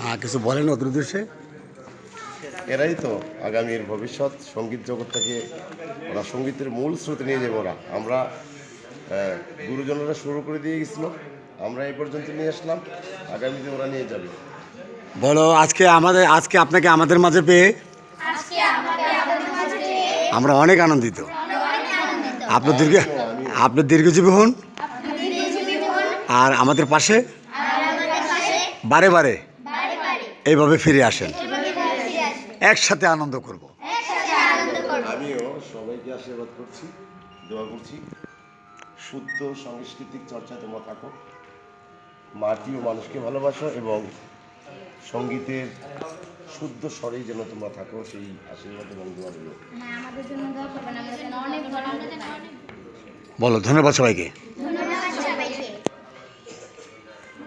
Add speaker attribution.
Speaker 1: হ্যাঁ কিছু বলেন অত উদ্দেশ্যে
Speaker 2: এরাই তো আগামীর ভবিষ্যৎ সংগীত জগৎটাকে ওরা সঙ্গীতের মূল স্রোতে নিয়ে যাবে ওরা। আমরা গুরুজনেরা শুরু করে দিয়ে গেছিল আমরা এই পর্যন্ত নিয়ে আসলাম আগামীতে ওরা নিয়ে যাবে।
Speaker 1: বলো আজকে আমাদের আজকে আপনাকে আমাদের মাঝে পেয়ে আমরা অনেক আনন্দিত। আপনার দীর্ঘ আপনার দীর্ঘজীবী হন? আর আমাদের পাশে? বারে বারে। এইভাবে ফিরে আসেন। একসাথে আনন্দ করব।
Speaker 2: আমিও সবাইকে আশীর্বাদ করছি দোয়া করছি। শুদ্ধ সাংস্কৃতিক চর্চা তোমরা থাকো। মাটি ও মানুষকে ভালোবাসো এবং সঙ্গীতের শুদ্ধ স্বরেই যেন তোমরা থাকো সেই আশীর্বাদ এবং দোয়া রইল
Speaker 3: হ্যাঁ আমাদের জন্য দোয়া করবেন আমরা যেন অনেক বড় হতে পারি
Speaker 1: বলো ধন্যবাদ সবাইকে।